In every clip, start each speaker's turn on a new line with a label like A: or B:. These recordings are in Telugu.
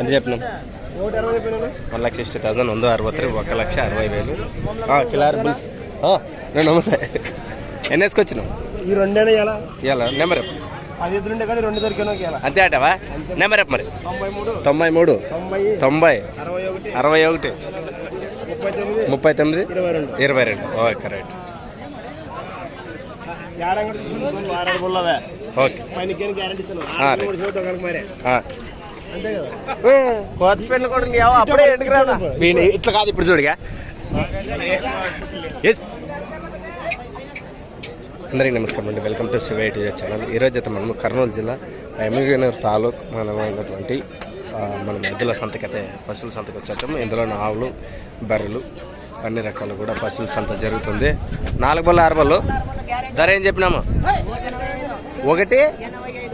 A: ఏం చెప్పినాం వన్ లక్ష సిక్స్టీ థౌసండ్ వంద అరవై ఒక లక్ష అరవై వేలు. కిలార్ బిల్స్. నమస్తే. ఎన్ని వేసుకొచ్చినావు?
B: ఈ రెండేనా ఇవాళ
A: నెంబర్
B: పది
A: అంతే అంటావా? నెంబర్ మరి.
B: తొంభై మూడు.
A: తొంభై మూడు.
B: తొంభై
A: తొంభై.
B: అరవై ఒకటి. ముప్పై తొమ్మిది. ఇరవై రెండు.
A: ఓకే. రైట్ కొత్త పెళ్ళి కూడా అప్పుడే ఎందుకు రాదా ఇట్లా కాదు ఇప్పుడు చూడుగా. అందరికీ నమస్కారం అండి. Welcome to Shiva IT channel ఈరోజు అయితే మనము కర్నూలు జిల్లా ఎమ్మెగనూరు తాలూకు మనమైనటువంటి మనం ఎద్దుల సంతకైతే పశువుల సంతకి వచ్చేస్తాము ఇందులో ఆవులు బర్రెలు అన్ని రకాలు కూడా పశువుల సంత జరుగుతుంది. నాలుగు బళ్ళు ఆరు బల్లు. ధర ఏం చెప్పినాము? ఒకటి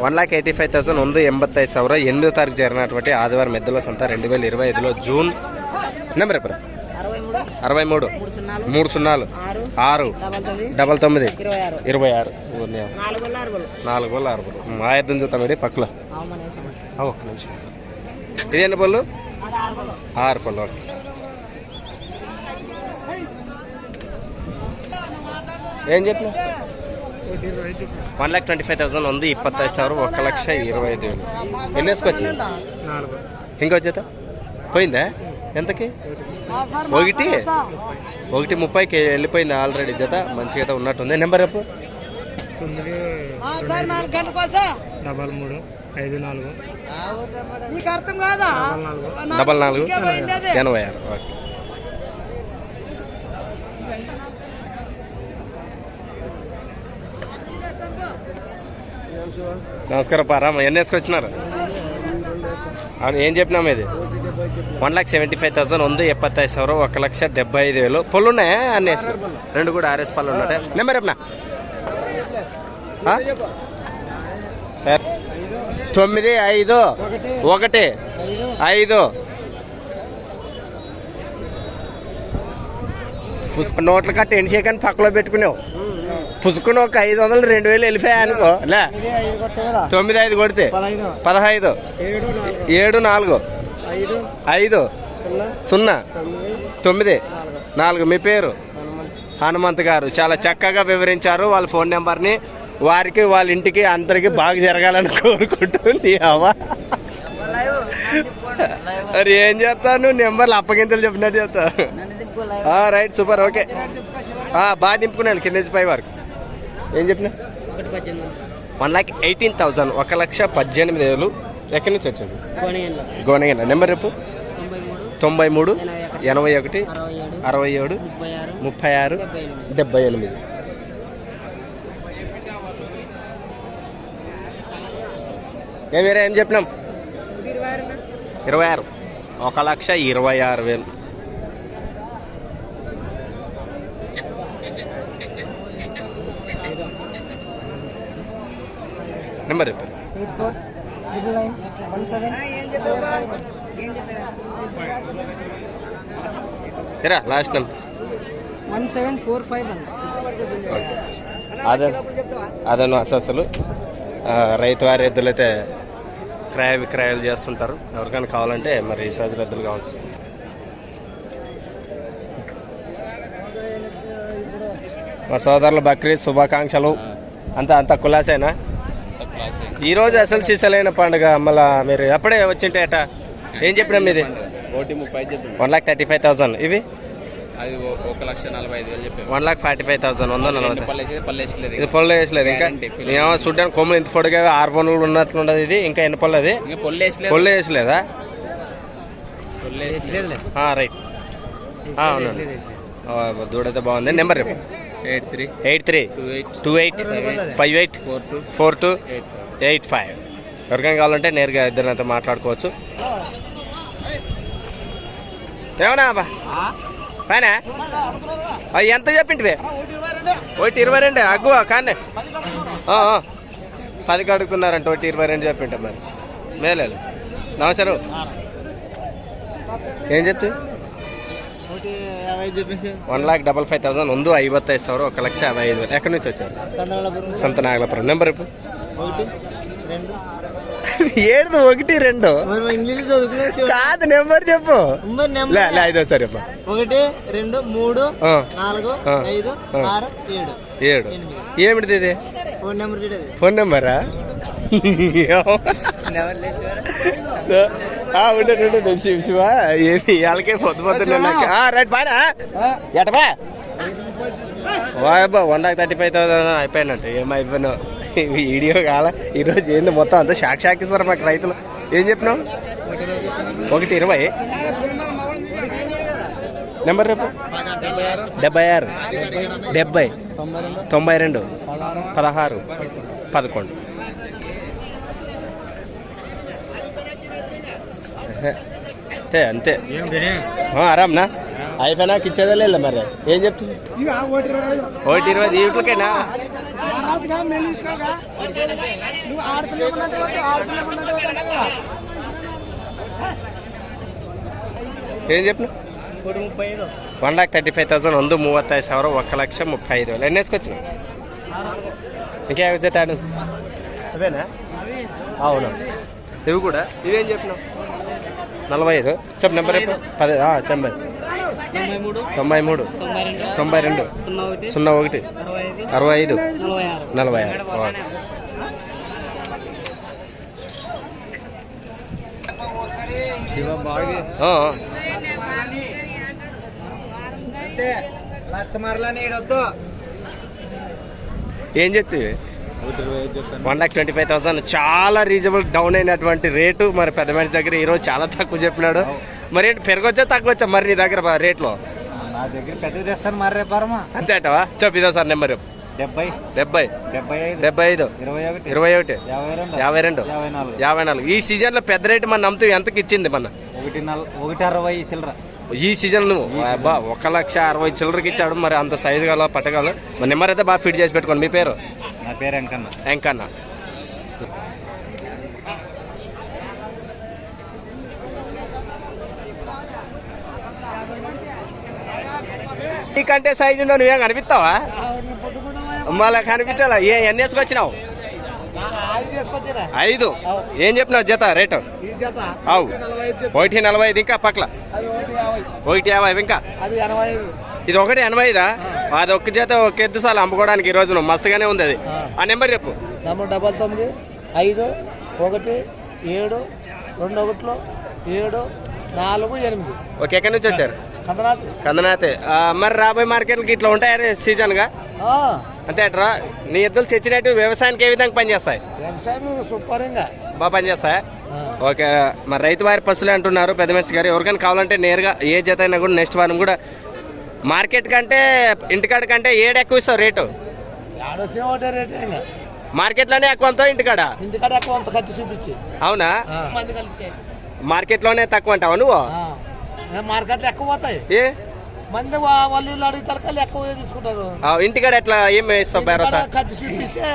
A: one lakh eighty five thousand ఉంది ఎంబత్తి ఐదు సవర ఎనిమిదో తారీఖు జరిగినటువంటి ఆదివారం ఎద్దుల సంత రెండు వేల ఇరవై ఐదులో జూన్. నెంబర్ ఎప్పుడు అరవై మూడు మూడు. సున్నాలు ఆరు డబల్ తొమ్మిది ఇరవై ఆరు. నాలుగు వల్ల ఆరు బళ్ళు ఆయుధం చూస్తామండి పక్కల. ఒక్క నిమిషం. ఇది ఎన్ని పళ్ళు? ఆరు పళ్ళు. ఓకే. ఏం చెప్పు one lakh twenty five thousand ఉంది ఇప్పత్తైదు సార్ ఒక లక్ష ఇరవై ఐదు వేలు. ఎన్ని వేసుకొచ్చి ఇంకో పోయిందా? ఎంతకి? ఒకటి? ఒకటి ముప్పైకి వెళ్ళిపోయింది ఆల్రెడీ జత. మంచిగా అయితే ఉన్నట్టుంది. నెంబర్
C: వస్తా
B: డబల్ మూడు ఐదు నాలుగు.
A: డబల్ నాలుగు. ఎనభై ఆరు ఓకే. నమస్కారం పారామ ఎన్ని వేసుకొచ్చినారు? అవును ఏం చెప్పినాము ఇది? One lakh seventy five thousand ఉంది ಎಪ್ಪತ್ತೈದು సవరం ఒక లక్ష డెబ్బై ఐదు వేలు. పళ్ళునే అన్నీ రెండు కూడా ఆర్ఎస్ పళ్ళు ఉన్నాయి? నెంబర్ ఏమన్నా తొమ్మిది ఐదు. ఒకటి ఐదు. పుసుకు నోట్లు కట్ట ఎన్ని చేయకని పక్కలో పెట్టుకునేవు. పుసుకుని ఒక ఐదు వందలు రెండు వేలు వెళ్ళిపోయా అనుకో లే. తొమ్మిది ఐదు కొడితే.
B: పదహైదు. ఏడు నాలుగు. ఐదు. సున్నా.
A: సున్నా.
B: తొమ్మిది. నాలుగు.
A: మీ పేరు?
B: హనుమంత్.
A: గారు. చాలా చక్కగా వివరించారు వాళ్ళ ఫోన్ నెంబర్ని. వారికి వాళ్ళ ఇంటికి అందరికి బాగా జరగాలని కోరుకుంటూ నీ అవ్వ. మరి ఏం చేస్తాను నెంబర్లు అప్పగింతలు చెప్పినట్టు చెప్తా ఆ, రైట్ సూపర్ ఓకే. ఆ, బాగా దింపుకున్నాను కింద నుంచి పై వరకు. ఏం చెప్పిన వన్ లాక్ ఎయిటీన్ థౌజండ్ ఒక లక్ష పద్దెనిమిది వేలు. ఎక్కడి నుంచి వచ్చింది గోనగిన నెంబర్ రేపు తొంభై మూడు ఎనభై ఒకటి అరవై ఏడు ముప్పై ఆరు డెబ్బై ఎనిమిది. ఏ మీరే ఏం చెప్పినాం? ఇరవై ఆరు. ఒక లక్ష ఇరవై ఆరు వేలు. నెంబర్ చెప్పారు
C: triple nine one
A: seven last number
B: one seven four five one.
A: అదే అదను అసలు రైతు వారి ఎద్దులు అయితే క్రయ విక్రయాలు చేస్తుంటారు. ఎవరికైనా కావాలంటే మరి ఈ సైజు ఎద్దులు కావచ్చు. మా సోదరులు బక్రీద్ శుభాకాంక్షలు. అంతా అంత కులాసేనా? ఈరోజు అసలు సీసలైన పండుగ మళ్ళా మీరు ఎప్పుడే వచ్చింటే అట? ఏం చెప్పినాం ఇది
D: ఒకటి ముప్పై చెప్పి
A: one lakh thirty five thousand. ఇవి?
D: అది ఒక లక్ష నలభై ఐదు వేలు చెప్పాము
A: one lakh forty five thousand వంద నలభై. ఇది పొల్ల వేసలేదు ఇంకా. ఏమో చూడ్డానికి కొమ్ములు ఇంత పొడిగా ఆరు పనులు ఉన్నట్లుండదు ఇది. ఇంకా ఎన్ని పళ్ళు అది?
D: ఇంకా పొల్లె వేసలేదు
A: రైట్. ఆ, అవునండి. ఆ, దూడైతే బాగుంది. నెంబర్ రేపు?
D: Eight three.
A: Eight three.
D: Two eight.
A: Two eight. Five eight.
D: Four two.
A: Four two.
D: Eight five
A: eight five ఎవరికైనా కావాలంటే నేరుగా ఇద్దరినైతే మాట్లాడుకోవచ్చు ఏమన్నా బా పైన అవి ఎంత చెప్పింటివే ఒకటి ఇరవై రెండు అగ్గు కానీ పది అడుగుతున్నారంట ఒకటి ఇరవై రెండు చెప్పింట మరి మేలేదు నమస్కారం ಏನ್ ಜೊತೆ
B: ఒకటి యాభై చూపించి
A: one lakh double five thousand ಒಂದು ಐವತ್ತೈದು ಸಾವಿರ ఒక లక్ష యాభై ఐదు వేలు ఎక్కడి నుంచి ఏడు ఒకటి రెండు.
B: ఇంగ్లీష్
A: కాదు నెంబర్ చెప్పు. ఐదో సరే చెప్పు
B: ఒకటి రెండు మూడు నాలుగు. ఐదు. ఆరు ఏడు.
A: ఏడు. ఏమిటిది ఇది?
B: ఫోన్ నెంబర్ చూడదు
A: ఫోన్ నెంబరా? ఆ, ఉండు ఉండు, ఉండు శివ శివ. ఏమి ఇవాళకే పొద్దు పొద్దున్న రైట్ బాగా ఎటబా వాయబ్బా one lakh thirty five thousand అయిపోయినట్టు ఏమైపోయినావు వీడియో కాల. ఈరోజు ఏంది మొత్తం అంతా షాక్ షాక్ ఇస్తారు మాకు రైతులు. ఏం చెప్పినావు? ఒకటి ఇరవై. నెంబర్ రేపు డెబ్బై ఆరు. డెబ్బై. తొంభై రెండు. పదహారు. పదకొండు. అంతే అంతే. ఆ, ఆరామ్నా అయిపోయినాక ఇచ్చేదే మరి. ఏం చెప్తుంది? ఒకటి ఇరవై. వీటికేనా రాజుగా మెల్లించుకోగా
B: నువ్వు ఏం
A: చెప్పు one lakh thirty five thousand వంద మూవత్తై సవరం ఒక లక్ష ముప్పై ఐదు వేలు. ఎన్ని వేసుకొచ్చిన ఇంకే వచ్చేతాడు అవేనా? అవును. ఇవి కూడా ఇవేం చెప్పిన నలభై ఐదు. చెప్పు నెంబర్ పది చెంబై తొంభై
B: మూడు
A: తొంభై
B: రెండు సున్నా ఒకటి అరవై ఐదు నలభై ఆరు.
A: ఏం చెప్తే one lakh twenty five thousand చాలా రీజనబుల్ డౌన్ అయినటువంటి రేటు. మరి పెద్ద మనిషి దగ్గర ఈరోజు చాలా తక్కువ చెప్పినాడు. మరి ఏంటి పెరగొచ్చా వచ్చా మరి నీ దగ్గర బా- రేట్లో?
C: నా దగ్గర పెద్దది తెస్తాను మరి రేపరమా
A: అంతే అంటావా? చెప్పు ఇదో సార్ నెంబర్. చెప్పు.
C: డెబ్బై.
A: డెబ్బై
C: డెబ్బై ఐదు. ఇరవై ఒకటి.
A: ఇరవై ఒకటి.
C: యాభై రెండు.
A: యాభై
C: నాలుగు.
A: ఈ సీజన్లో పెద్ద రేటు మన నమ్ముతూ ఎంతకి ఇచ్చింది మన?
C: ఒకటి ఒకటి అరవై చిల్లర.
A: ఈ సీజన్ నువ్వు? అబ్బా ఒక లక్ష అరవై చిల్లరకి ఇచ్చాడు. మరి అంత సైజు గల పట్టగల మన నెంబర్ అయితే బాగా ఫిట్ చేసి పెట్టుకోండి. మీ పేరు?
C: నా పేరు వెంకన్న.
A: ఎంకన్నా నీకంటే సైజు ఉండవు నువ్వేం కనిపిస్తావా? మళ్ళా కనిపించాలా? ఏ ఎన్ని వేసుకొచ్చినావు? ఐదు. ఏం చెప్పినావు జత రేటు? అవు. ఒకటి నలభై ఐదు ఇంకా పక్కల.
B: ఒకటి యాభై.
A: ఇంకా. ఇది ఒకటి ఎనభై ఐదా? అది ఒక్క జత ఒక ఎద్దు సార్లు అమ్ముకోవడానికి ఈ రోజు మస్తుగానే ఉంది అది. ఆ నెంబర్ చెప్పు.
B: నెంబర్ డబల్ తొమ్మిది ఐదు ఒకటి ఏడు రెండు ఒకటిలో ఏడు నాలుగు ఎనిమిది.
A: ఓకే ఎక్కడి నుంచి వచ్చారు?
B: కందనాథ్.
A: మరి రాబోయే మార్కెట్లకి ఇట్లా ఉంటాయి సీజన్గా
B: ఆ,
A: అంతే అట్రా? నీ ఎద్దులు తెచ్చినట్టు వ్యవసాయానికి ఏ విధంగా పనిచేస్తాయి?
B: వ్యవసాయం సూపర్
A: బాగా పనిచేస్తాయా?
B: ఆ.
A: ఓకే మరి రైతు వారి పశువులే అంటున్నారు పెద్ద మనిషి గారు. ఎవరికైనా కావాలంటే నేరుగా ఏ జత అయినా కూడా నెక్స్ట్ వారం కూడా మార్కెట్ కంటే ఇంటికాడ కంటే ఏడు ఎక్కువ ఇస్తావు రేటు? మార్కెట్లోనే ఎక్కువ అంతా ఇంటికాడ?
B: ఇంటికాడ ఎక్కువ అంత కట్టి చూపించి.
A: అవునా? మార్కెట్లోనే తక్కువ అంటావా నువ్వు?
B: మార్కెట్లో ఎక్కువ పోతాయి.
A: ఏ?
B: మంది వాళ్ళు వీళ్ళు అడుగుతారు కల్లా ఎక్కువ తీసుకుంటారు.
A: ఆ, ఇంటికాడ ఎట్లా ఏం ఇస్తావు భరోసా?
B: కట్టి చూపిస్తే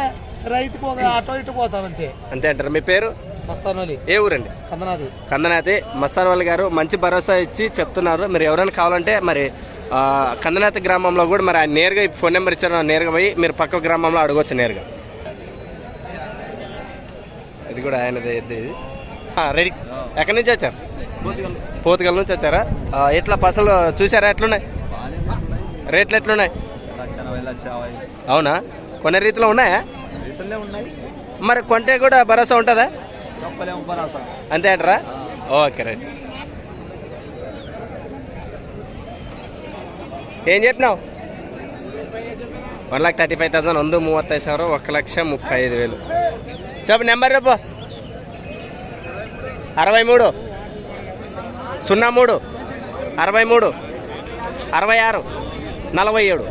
B: రైతుకు ఒక అటో ఇటు పోతాం అంతే
A: అంతే అంటారు. మీ పేరు?
B: మస్తానోలి.
A: ఏ ఊరండి?
B: కందనాది.
A: కందనాథి మస్తాన్ వాళ్ళ గారు మంచి భరోసా ఇచ్చి చెప్తున్నారు. మీరు ఎవరైనా కావాలంటే మరి ఆ, కందనాథి గ్రామంలో కూడా మరి ఆయన నేరుగా ఈ ఫోన్ నెంబర్ ఇచ్చారు. నేరుగా పోయి మీరు పక్క గ్రామంలో అడగొచ్చు నేరుగా. ఇది కూడా ఆయనది ఇది. రెడీ ఎక్కడి నుంచి వచ్చారు పోతుగల్ నుంచి వచ్చారా ఆ, ఎట్లా పసలు చూసారా ఎట్లున్నాయి రేట్లు ఎట్లున్నాయి అవునా కొనే రీతిలో ఉన్నాయా
C: ఉన్నాయి
A: మరి కొంటే కూడా భరోసా ఉంటుందా
C: చెప్పలేము భరోసా
A: అంతే అంటారా ఓకే రైట్ ఏం చెప్పినావు one lakh thirty five thousand ಒಂದು ಮೂವತ್ತೈದು ಸಾವಿರ ఒక లక్ష ముప్పై ఐదు వేలు చెప్పు నెంబర్ రేపు అరవై మూడు సున్నా మూడు అరవై మూడు అరవై ఆరు నలభై ఏడు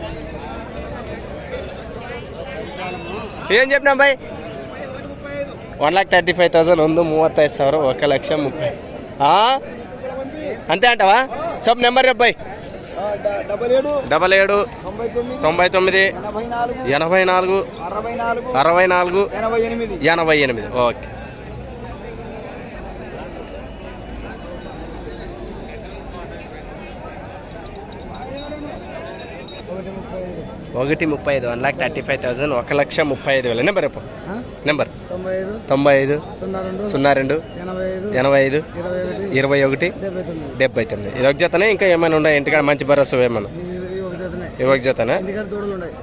A: ఏం చెప్పినాం bye one lakh thirty five thousand ಒಂದು ಮೂವತ್ತೈದು ಸಾವಿರ ఒక లక్ష ముప్పై ఆ? అంతే అంటావా చెప్పు నెంబర్ చెప్పాయి
B: డబల్ ఏడు
A: డబల్ ఏడు
B: తొంభై తొమ్మిది
A: తొంభై తొమ్మిది
B: ఎనభై నాలుగు
A: ఎనభై నాలుగు
B: అరవై నాలుగు
A: అరవై నాలుగు
B: ఎనభై ఎనిమిది
A: ఎనభై ఎనిమిది ఓకే ఒకటి ముప్పై ఐదు one lakh thirty five thousand ఒక లక్ష ముప్పై ఐదు వేల. నెంబర్ చెప్పు. నెంబర్
B: తొంభై ఐదు సున్నా రెండు ఎనభై ఐదు ఇరవై ఒకటి డెబ్బై తొమ్మిది.
A: ఇది ఒక జతనే? ఇంకా ఏమైనా ఉన్నాయి ఇంటికాడ? మంచి భరోసా ఏమన్నా
B: ఇవి ఒక జతనే.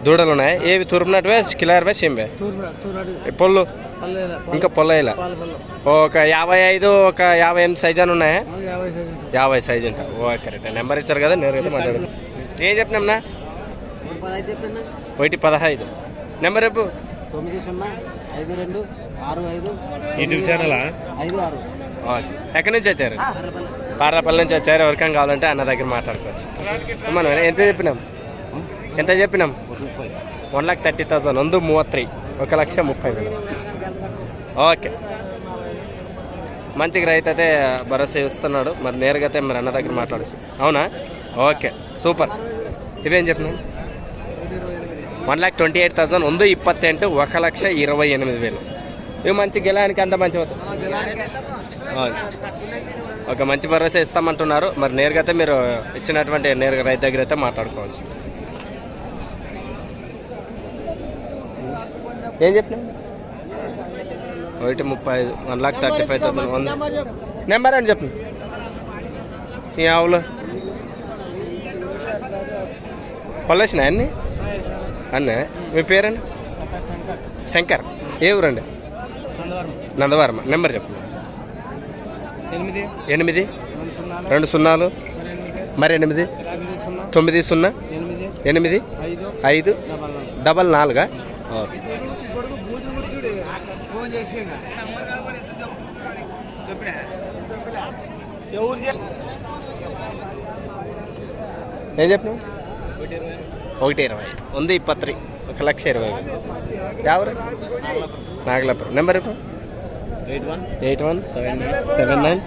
B: దూడలు ఉన్నాయి.
A: ఏవి? తూర్పునటువే? కిలారవే?
B: తూర్నాటి
A: పొల్లు? ఇంకా పొల్లయిల? ఒక యాభై ఐదు ఒక యాభై ఎనిమిది సైజ్ అని ఉన్నాయా?
B: యాభై సైజు ఉంటుంది
A: యాభై సైజ్ ఉంటా ఓ కరెక్ట్. నెంబర్ ఇచ్చారు కదా మాట్లాడదు ఏం చెప్పినాంనా ఒకటి పదహైదు నెంబర్ రేపు
B: తొమ్మిది సున్నా ఐదు రెండు ఆరు ఐదు
A: యూట్యూబ్ ఛానల్
B: ఐదు ఆరు
A: ఎక్కడి నుంచి వచ్చారు పార్లపల్లి నుంచి వచ్చారు ఎవరికైనా కావాలంటే అన్న దగ్గర మాట్లాడుకోవచ్చు మనం ఎంత చెప్పినాం ఎంత చెప్పినాం వన్ లాక్ థర్టీ థౌసండ్ ಒಂದು ಮೂವತ್ತೈ ఒక లక్ష ముప్పై వేలు ఓకే మంచిగా రైతు అయితే భరోసా ఇస్తున్నాడు మరి నేరుగా అయితే మరి అన్న దగ్గర మాట్లాడచ్చు అవునా ఓకే సూపర్ ఇవేం చెప్పినాం one lakh twenty eight thousand ಒಂದು ఎంటు ఒక లక్ష ఇరవై ఎనిమిది వేలు. ఇవి మంచి గెలానికి అంత మంచి ఒక మంచి భరోసా ఇస్తామంటున్నారు. మరి నేరుగా అయితే మీరు ఇచ్చినటువంటి నేరుగా రైతు దగ్గర అయితే మాట్లాడుకోవచ్చు. ఏం చెప్పిన ఒకటి ముప్పై ఐదు one lakh thirty five thousand one number అని చెప్పిన ఈ ఆవులు. పళ్ళేసినాయన్నీ అన్ని మీ పేరండి శంకర్. ఏ ఊరండి? నందవరం. నెంబర్ చెప్పు.
B: ఎనిమిది. రెండు సున్నా
A: రెండు సున్నాలు? మరి ఎనిమిది? తొమ్మిది సున్నా?
B: ఎనిమిది. ఐదు. డబల్ నాలుగు?
A: ఓకే. ఏం చెప్పినావు? ఒకటి ఇరవై. ఉంది ఇప్పత్రి. ఒక లక్ష ఇరవై ఎవరు? నాగలాపురం. నెంబర్ ఇప్పుడు eight
C: one. Eight
A: one. Seven nine. Seven nine.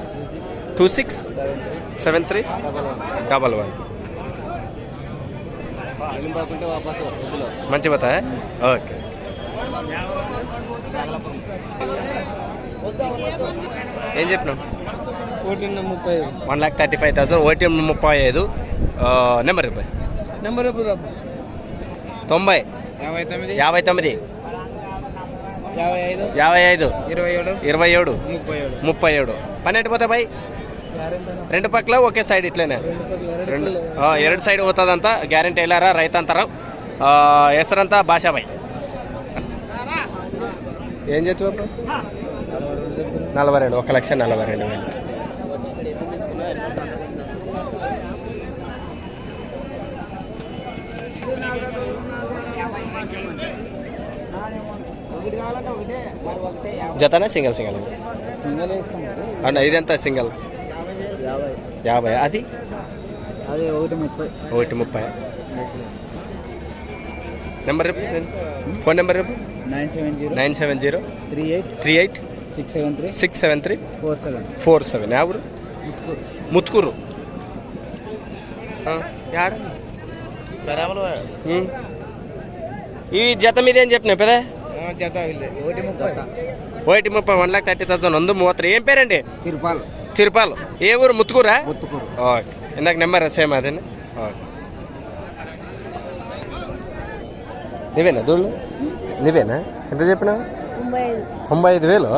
A: Two six. Seven
C: three. Double one.
A: మంచి పోతా ఓకే. ఏం చెప్పినావు?
B: ఒకటి ముప్పై
A: one lakh thirty five thousand ఒకటి ముప్పై ఐదు. నెంబర్ ఇరవై
B: నెంబర్ ఎప్పుడు రాదు
A: తొంభై.
B: యాభై తొమ్మిది.
A: యాభై తొమ్మిది.
B: యాభై ఐదు.
A: యాభై ఐదు.
B: ఇరవై ఏడు.
A: ఇరవై ఏడు.
B: ముప్పై ఏడు.
A: ముప్పై ఏడు. పన్నెండు పోతే బై రెండు పక్కల ఒకే సైడ్ ఇట్లనే. రెండు ఎరడు సైడ్ పోతుందంతా. గ్యారంటీ వెళ్ళారా రైతంతరా? ಹೆಸರಂತ ಭಾಷಾಭಾಯ್ ఏం చెప్పు నలభై రెండు. ఒక లక్ష నలభై రెండు వేలు. జతనా సింగల్ సింగల్?
B: సింగల్ వేస్తాం
A: అన్న ఇదెంత సింగల్?
B: యాభై.
A: అది?
B: అదే ఒకటి ముప్పై.
A: నెంబర్ రేపు ఫోన్ నెంబర్ రేపు
B: nine seven zero.
A: Nine seven zero.
B: Three eight.
A: Three eight.
B: Six seven three.
A: Six seven three.
B: Four seven.
A: Four seven. ఎవరు ముత్కూరు ఆ, యాడ? ఉమ్. ఈ జత మీద ఏం చెప్పిన పెదే?
B: జత ఒకటి ముప్పై.
A: ఒకటి ముప్పై వన్ లాక్ థర్టీ థౌసండ్. వంద మూవత్రి ఏం పేరండి?
B: తిరుపాల్.
A: తిరుపాలు. ఏ ఊరు? ముత్తుకూరా?
B: ముత్తుకూరు.
A: ఓకే ఇందాక నెంబర్ సేమ్ అదేనా? ఓకే నువ్వేనా దూళ్ళు? నువ్వేనా ఎంత చెప్పినా?
E: తొంభై ఐదు.
A: తొంభై ఐదు వేలు?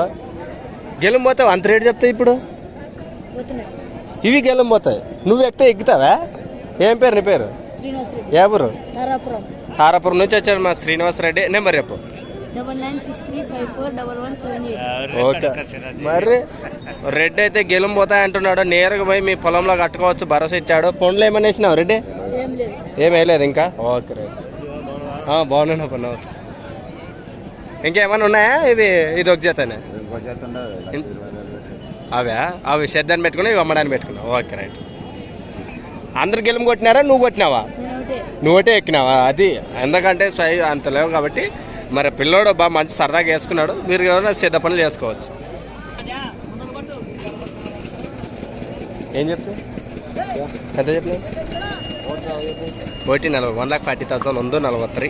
A: గెలుం పోతావు? అంత రేటు చెప్తావు ఇప్పుడు? ఇవి గెలుం పోతాయి. నువ్వు ఎక్కితే ఎక్కుతావా? ఏం పేరు నీ పేరు? ఊరు?
E: తారాపురం.
A: తారాపురం నుంచి వచ్చాడు మా శ్రీనివాస్ రెడ్డి నెంబర్ చెప్పు.
E: Double nine six three five four double one seven eight
A: okay. మరి రెడ్డి అయితే గెలుం పోతాయి అంటున్నాడు నేరుగా పోయి మీ పొలంలో కట్టుకోవచ్చు భరోసా ఇచ్చాడు. పండ్లు ఏమైనా వేసినావు రెడ్డి?
E: ఏం లేదు.
A: ఏం వేయలేదు ఇంకా? ఓకే రైట్ బాగున్నాను అప్పుడు నమస్తే. ఇంకేమైనా ఉన్నాయా? ఇవి ఇది ఒక జతనే. అవా అవి శ్రద్ధాన్ని పెట్టుకుని ఇవి అమ్మడానికి పెట్టుకున్నావు. ఓకే రైట్ అందరు గెలుము కొట్టినారా? నువ్వు కొట్టినావా?
E: నేను ఒకటే.
A: నువ్వటే ఎక్కినావా? అది ఎందుకంటే సైజ్ అంత లేవు కాబట్టి మరి పిల్లోడు బాగా మంచి సరదాగా వేసుకున్నాడు. మీరు ఏమైనా సిద్ధ పనులు చేసుకోవచ్చు. ఏం చెప్తా ఎంత చెప్పిన ఒకటి నలభై వన్ లాక్ ఫార్టీ థౌసండ్ ఉందో నలభై త్రీ.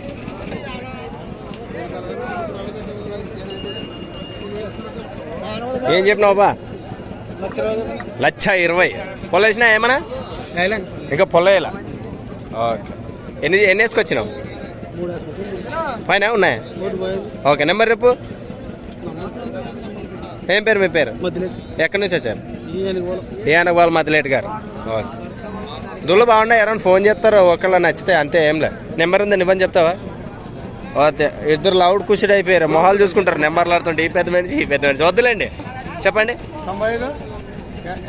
A: ఏం చెప్పినావు బా? లక్ష ఇరవై. పొలేసినా ఏమన్నా? ఇంకా పొలేయలా ఓకే. ఎన్ని ఎన్ని వేసుకొచ్చినావు? పైన ఉన్నాయా? ఓకే నెంబర్ రేపు ఏం పేరు మీ పేరు? ఎక్కడి నుంచి వచ్చారు? ఏ అనగోవాలి మధ్యలేటి గారు. ఓకే. దుళ్ళు బాగున్నాయి? ఎవరైనా ఫోన్ చేస్తారో? ఒకళ్ళు నచ్చితే అంతే ఏం లే. నెంబర్ ఉందని ఇవ్వని చెప్తావా? ఓకే ఇద్దరు లౌడ్ కుషిడ్ అయిపోయారు. మొహాలు చూసుకుంటారు. నెంబర్లు ఆడుతుంటే ఈ పెద్ద మనిషి ఈ పెద్ద మనిషి. వద్దులేండి. చెప్పండి.
D: తొంభై ఐదు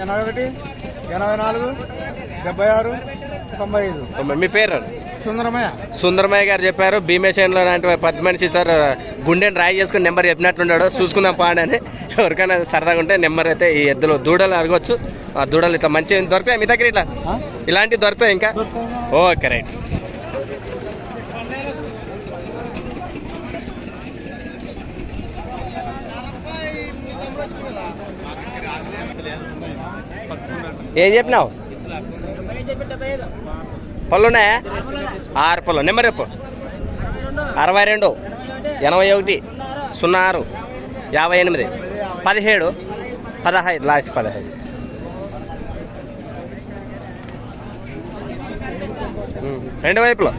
D: ఎనభై ఒకటి ఎనభై నాలుగు డెబ్బై ఆరు తొంభై ఐదు.
A: తొంభై మీ పేరు?
D: సుందరమయ్య.
A: సుందరమయ్య గారు చెప్పారు భీమేశంలో లాంటి పెద్ద మనిషి సార్ గుండెని రాయి చేసుకుని నెంబర్ చెప్పినట్టున్నాడు చూసుకుందాం పాడని ఎవరికైనా సరదాగా ఉంటే నెంబర్ అయితే ఈ ఎద్దులు దూడలు అడగొచ్చు. ఆ దూడలు ఇట్లా మంచిగా దొరుకుతాయి మీ దగ్గర ఇట్లా? ఇలాంటివి దొరుకుతాయి ఇంకా? Okay right. ఏం చెప్పినావు? పళ్ళు ఉన్నాయా ఆరు పళ్ళు. నెంబర్ చెప్పు. అరవై రెండు ఎనభై ఒకటి సున్నా ఆరు యాభై ఎనిమిది పదిహేడు పదహైదు లాస్ట్ పదహైదు. రెండు వైపులో.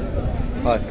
A: ఓకే.